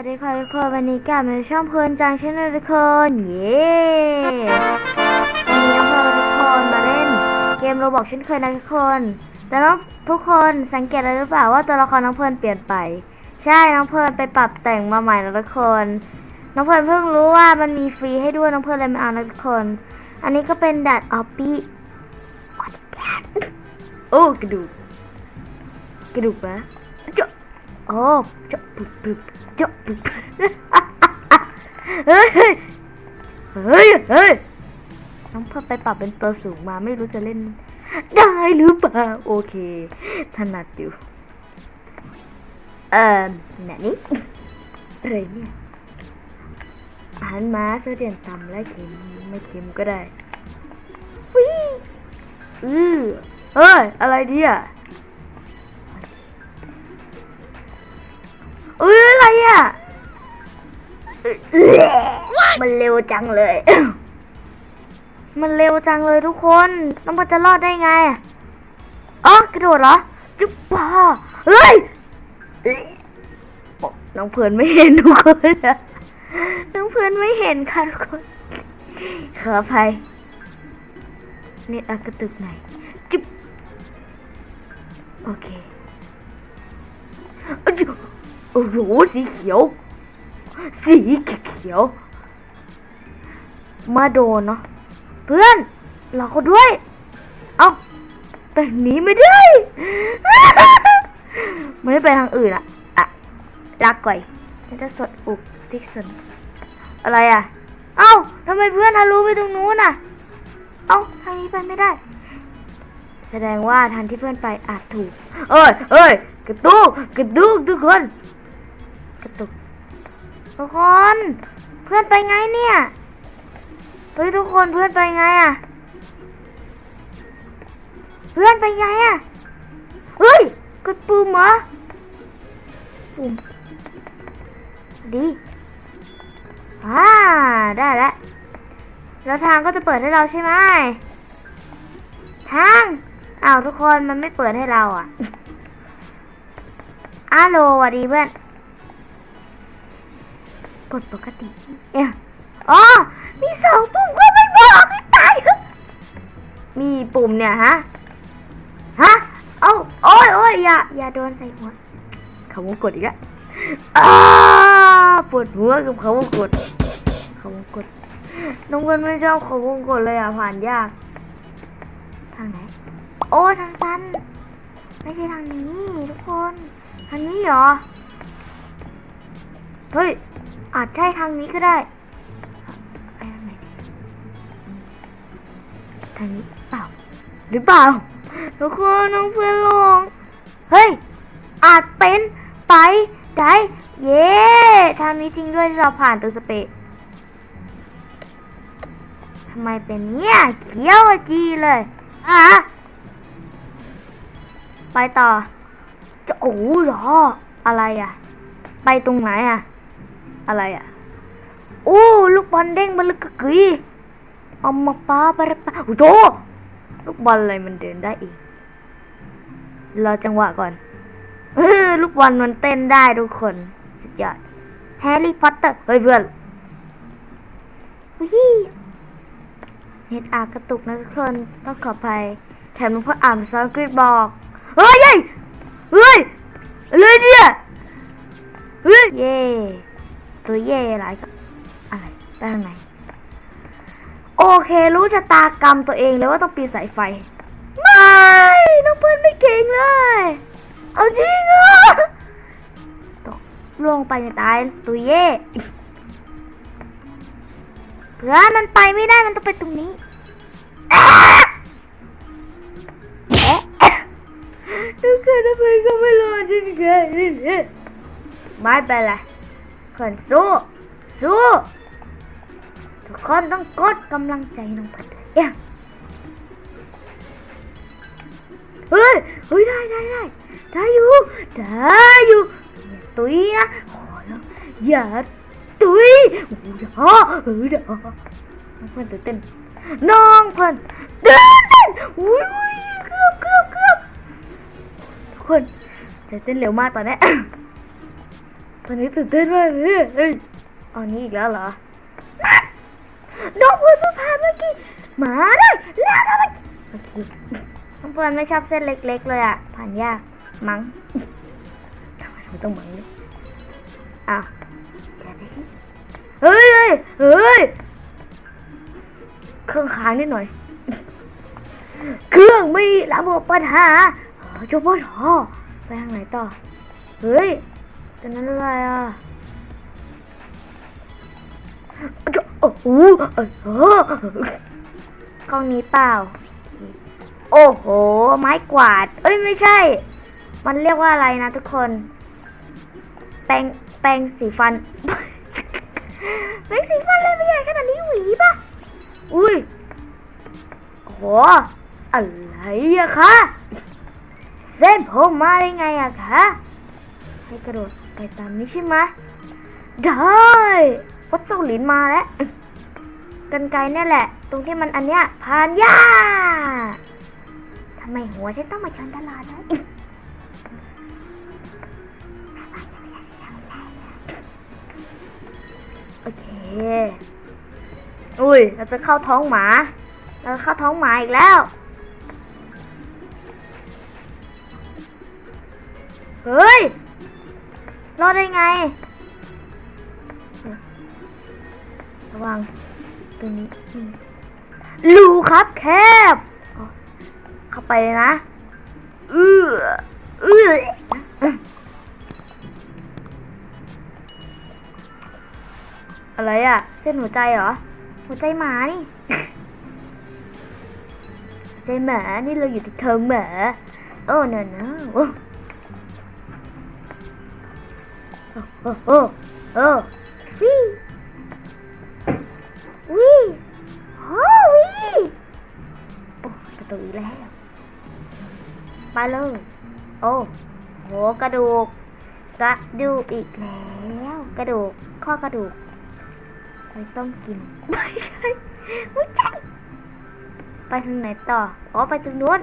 วัสดีค่ะทุกคนวันนี้กลับมาช่องเพลินจังชาแนลทุกคนเย้วันนี้น้องเพลินทุกคนมาเล่นเกมโรบอกเช่นเคยนะทุกคน แต่น้องทุกคนสังเกตอะไรหรือเปล่าว่าตัวละครน้องเพลินเปลี่ยนไป ใช่น้องเพลินไปปรับแต่งมาใหม่นะทุกคน น้องเพลินเพิ่งรู้ว่ามันมีฟรีให้ด้วยน้องเพลินเลยไม่เอานะทุกคน อันนี้ก็เป็นดัดออปปี้โอ้กระดูกกระดูกปะ โอ้เจาะปึ๊บปึ๊บเจาะปึ๊บเฮ้ย เฮ้ย เฮ้ย น้องเพิ่มไปปรับเป็นตัวสูงมาไม่รู้จะเล่น ได้หรือเปล่า โอเค ถนัดอยู่ เอ่อไหนนี่อะไรเนี่ยอาหารม้าเสื้อเดียนต่ำและเค็มไม่เค็มก็ได้วิอือเฮ้ย อะไรเดียเอ้ย อะไรอะมันเร็วจังเลย มันเร็วจังเลยทุกคนน้องมันจะรอดได้ไงอะอ๋อกระโดดเหรอ จุ๊บป้าเฮ้ยโอ๊ะน้องเพลินไม่เห็นทุกคนนะน้องเพลินไม่เห็นค่ะทุกคน ขออภัยเน็ตอากระตุกไหนอยจุ๊บโอเคอะจุ๊บ โอ้โหสีเขียว สีเขียว มาโดนเนาะเพื่อนเราก็ด้วย เอาแต่หนีไม่ได้มันไม่ไปทางอื่นอะอะรักก่อยฉันจะสดอุกติ๊กสนอะไรอะเอ้าทำไมเพื่อนทะลุไปตรงนู้นอะเอ้าทางนี้ไปไม่ได้ แสดงว่าทางที่เพื่อนไปอาจถูก เอ้ยเอ้ยกระตุกกระตุกทุกคน กระตุกทุกคนเพื่อนไปไงเนี่ยเฮ้ยทุกคนเพื่อนไปไงอะเพื่อนไปไงอะเฮ้ยกดปุ่มเหรอปุ่มดีอ่าได้แล้วแล้วทางก็จะเปิดให้เราใช่ไหมทางอ้าวทุกคนมันไม่เปิดให้เราอะอ้าโลสวัสดีเพื่อน กดปกติเอ๊ะอ๋อ มีสองปุ่มก็ไม่บอกตาย มีปุ่มเนี่ยฮะ ฮะ เอาโอ้ยโอ้ยอย่า อย่าโดนใส่หัวเขาวงกดอีกแล้วอ้าปวดหัวกับเขาวงกดเขาวงกดน้องเพื่อนไม่ชอบเขาวงกดเลยอะผ่านยาก ทางไหน โอ้ทางตัน ไม่ใช่ทางนี้ทุกคน ทางนี้เหรอ เฮ้ย อาจใช่ทางนี้ก็ได้ทางนี้เปล่า หรือเปล่าทุกคนน้องเพื่อนลง เฮ้ย อาจเป็นไปได้เย้ทางนี้จริงด้วยที่เราผ่านตัวสเปซทำไมเป็นเนี่ยเขียวจีเลยอะไปต่อ จะโอ้โหเหรอ อะไรอะ ไปตรงไหนอะ อะไรอะโอ้ลูกบอลเด้งมาลึกกะกีเอามาป้าไปปะโอ้โหลูกบอลอะไรมันเดินได้อีกรอจังหวะก่อนลูกบอลมันเต้นได้ทุกคนสุดยอดแฮร์รี่พอตเตอร์เฮ้ยเพื่อนวิเน็ตอากระตุกนะทุกคนต้องขออภัยแถมมันเพื่ออ่านภาษาอังกฤษบอกเฮ้ยเฮ้ยเฮ้ยอะไรเนี่ยเฮ้ยเย่ ตัวเย่อะไรก็อะไรไปทางไหนโอเค รู้ชะตากรรมตัวเองเลยว่าต้องปีนสายไฟ ไม่ น้องเพื่อนไม่เก่งเลย เอาจริงเหรอตกลงไปในตายตัวเย่เพื่อนมันไปไม่ได้มันต้องไปตรงนี้แอะแอะทุกคนทำไมก็ไม่รอดจริงๆไม่เป็นไร คนสู้สู้ทุกคนต้องกดกำลังใจน้องพัดเอ้ยเฮ้ยเฮ้ยได้ได้ได้ได้อยู่ได้อยู่อย่าตุยนะขอแล้วอย่าตุยโอ้ยอย่าเออเดี๋ยวน้องเพื่อนตื่นเต้นน้องเพื่อนตื่นเต้นอุ้ยเกือบเกือบเกือบทุกคนใจเต้นเร็วมากตอนนี้ ตอนนี้ตื่นเต้นมากเลยเฮ้ยอานี้อีกแล้วเหรอน้องเพื่อนผ่านเมื่อกี้มาได้แล้วนะเมื่อกี้น้องเพื่อนไม่ชอบเส้นเล็ก ๆ เลยอะ ผ่านยาก มั้งทำไมต้องมั้งเลยอ้าวแกไปสิ เฮ้ยเฮ้ยเฮ้ย เครื่องค้างนิดหน่อย เครื่องไมีระบบปัญหาเออเจ้าพ่อทอไปทางไหนต่อ เฮ้ย ตอนนั้นอะไรอะโอ้โหเออเออกล้องนี้เปล่า โอ้โห ไม้กวาด เอ้ยไม่ใช่ มันเรียกว่าอะไรนะทุกคน แปรงแปรงสีฟันแปรงสีฟันเลยไม่ใหญ่ขนาดนี้หวีปะอุ้ยโอ้โหอะไรอะคะ เส้นผมมาได้ไงอะคะ ให้กระโดด ไปตามนี้ใช่ไหมได้วัดเสาหลินมาแล้วกันไกลนี่แหละ ตรงที่มันอันเนี้ยผ่านยาทำไมหัวฉันต้องมาชนตลอดเลยโอเค อุ้ย เราจะเข้าท้องหมา เราเข้าท้องหมาอีกแล้วเฮ้ย รอดได้ไง ระวังตรงนี้รูครับแคบ เข้าไปเลยนะเอือเอืออะไรอะเส้นหัวใจเหรอ หัวใจหมานี่หัวใจหมานี่เราอยู่ที่เธอหมา โอ้เนอะเนอะ โอ้โอ้โอ้วิวิโอ้วิโอ้ประตูอีกแล้วไปเลยโอ้โหกระดูกกระดูกอีกแล้ว กระดูกข้อกระดูกไม่ต้องกินไม่ใช่ไม่ใช่ไปทางไหนต่ออ๋อไปตรงนู้น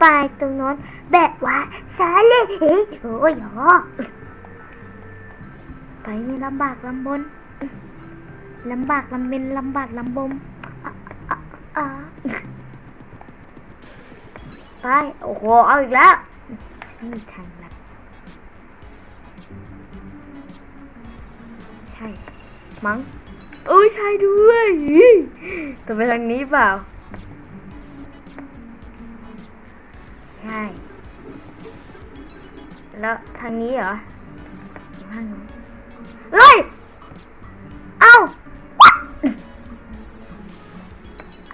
ไปตรงนู้นแบบว่าสาเลยเฮ้ยโอ้ยอ ไปนี่ลำบากลำบนลำบากลำเบนลำบากลำบมอะอะอะไปโอ้โห เอาอีกแล้วมีทางลัดใช่ มั้งโอ้ยใช่ด้วยแต่ไปทางนี้เปล่า ใช่ แล้วทางนี้เหรอหรือทางนู้น เฮ้ย เอา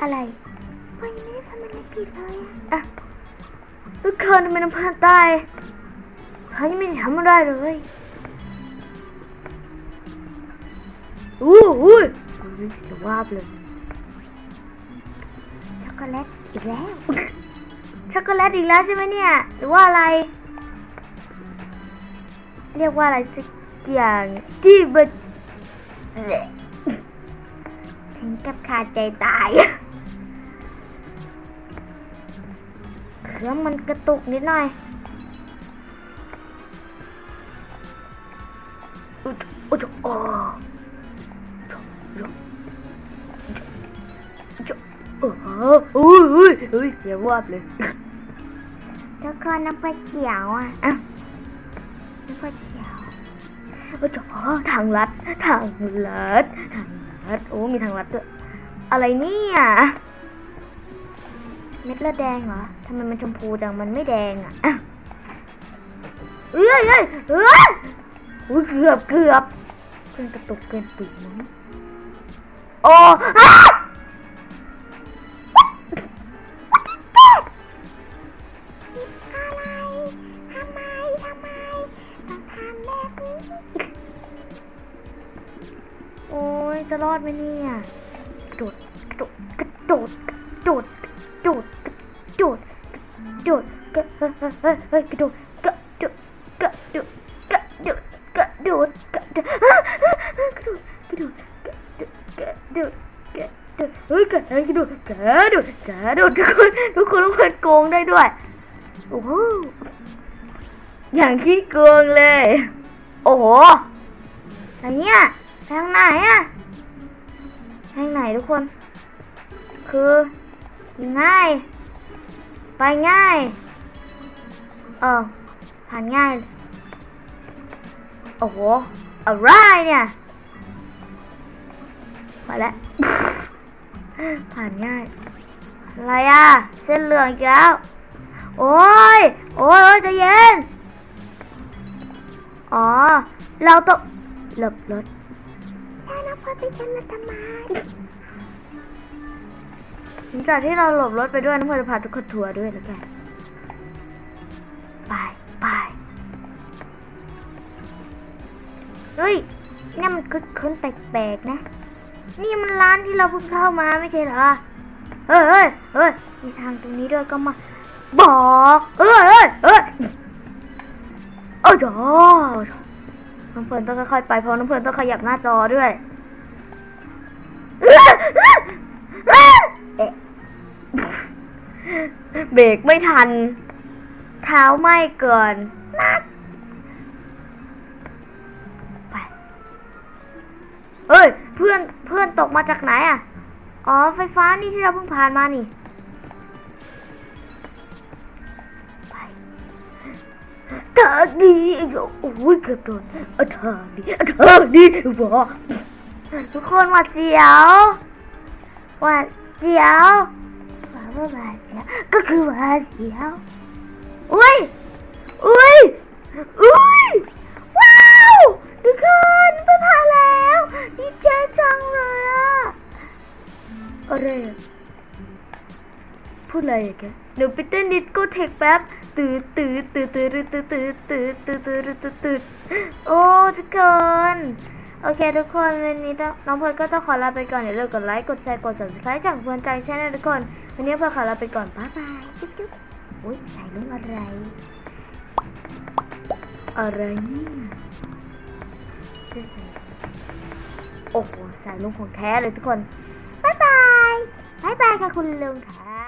อะไรมันยังไม่ได้ทำอะไรผิดเลยอะอะทุกคนทำไมน้ำพันตายเขายังไม่ได้ทำอะไรเลยอู้หูยจะว่าเลยช็อกโกแลตอีกแล้ว ช็อกโกแลตอีกแล้วใช่ไหมเนี่ย หรือว่าอะไร เรียกว่าอะไรสัก อย่างที่มันถึงกับขาดใจตายเครื่องมันกระตุกนิดหน่อยอุ๊ยอุ๊ยโอ้โอ้โหอุ้ยอุ้ยอุ้ยเสียวาบเลยแล้วก็น้ำปลาเจียวอะ โอ้โหทางลัด ทางลัด ทางลัด โอ้ มีทางลัดด้วย อะไรเนี่ยเม็ดเลือดแดงเหรอทำไมมันชมพูจัง มันไม่แดงอะเอ้ยเอ้ยเอ้ยอุ้ยเกือบเกือบเพื่อนกระตุกเกินปีกมั้งโอ้ โอ้ยจะรอดไหมเนี่ยกระโดดกระโดดกระโดดกระโดดกระโดดกระโดดกระโดดกระเฮ้ยกระโดดกระโดดกระโดดกระโดดกระโดดกระโดดอะอะอะกระโดดกระโดดกระโดดกระโดดเฮ้ยกระโดดกระโดดกระโดดกระโดดทุกคนทุกคนต้องเปิดโกงได้ด้วยโอ้โหอย่างขี้โกงเลย โอ้โหอะไรเนี่ย ทางไหนอะทางไหนทุกคน คือง่าย ไปง่าย เออผ่านง่าย โอ้โห อะไรเนี่ยไปแล้ว ผ่านง่าย อะไรอะเส้นเหลืองอีกแล้ว โอ้ย โอ้ยโอ้ยใจะเย็น อ๋อ เราต้องหลบรถ แล้วน้องพอไปชนมาทำไมหลังจากที่เราหลบรถไปด้วยน้องพลจะพาทุกคนทัวร์ด้วยแล้วกันไปไปเฮ้ยนี่มันคึกคืนแปลกๆนะ นี่มันร้านที่เราเพิ่งเข้ามาไม่ใช่เหรอเฮ้ยเฮ้ยเฮ้ยมีทางตรงนี้ด้วยก็มาบอกเอ้ยเอ้ยเอ้ยโอ้ยน้องเพลินต้องค่อยๆไปเพราะน้องเพลินต้องขยับหน้าจอด้วย อ๊ะเบรกไม่ทัน เท้าไหม้เกินนัดไปเฮ้ย เพื่อนเพื่อนตกมาจากไหนอะ อ๋อ ไฟฟ้านี่ที่เราเพิ่งผ่านมานี่ไปเธอดีโอ้ยเกือบโดนเออเธอดีเออเธอดีบอกทุกคนหวาดเสียวหวาด เสียวหวาดว่าหวาดเสียว ก็คือหวาดเสียว อุ้ย อุ้ย อุ้ย ว้าวทุกคนไปผ่าแล้วดีใจจังเลยอะอะไรอะพูดอะไรอะแกเดี๋ยวไปเต้นดิสโก้เทคแป๊บตื่นตื่นตื่นตื่นตื่นตื่นตื่นตื่นตื่นตื่นตื่นโอ้ทุกคน โอเคทุกคนวันนี้ต้องน้องเพลก็ต้องขอลาไปก่อนอย่าลืมกดไลค์กดแชร์กด subscribe จากเพื่อนใจใช่ไหมทุกคน วันนี้เพลขอลาไปก่อนบ๊ายบายจุ๊บจุ๊บอุ้ยใส่ลุงอะไร อะไรเนี่ยโอ้โหใส่ลุงของแท้เลยทุกคนบ๊ายบายบ๊ายบายค่ะคุณลุงค่ะ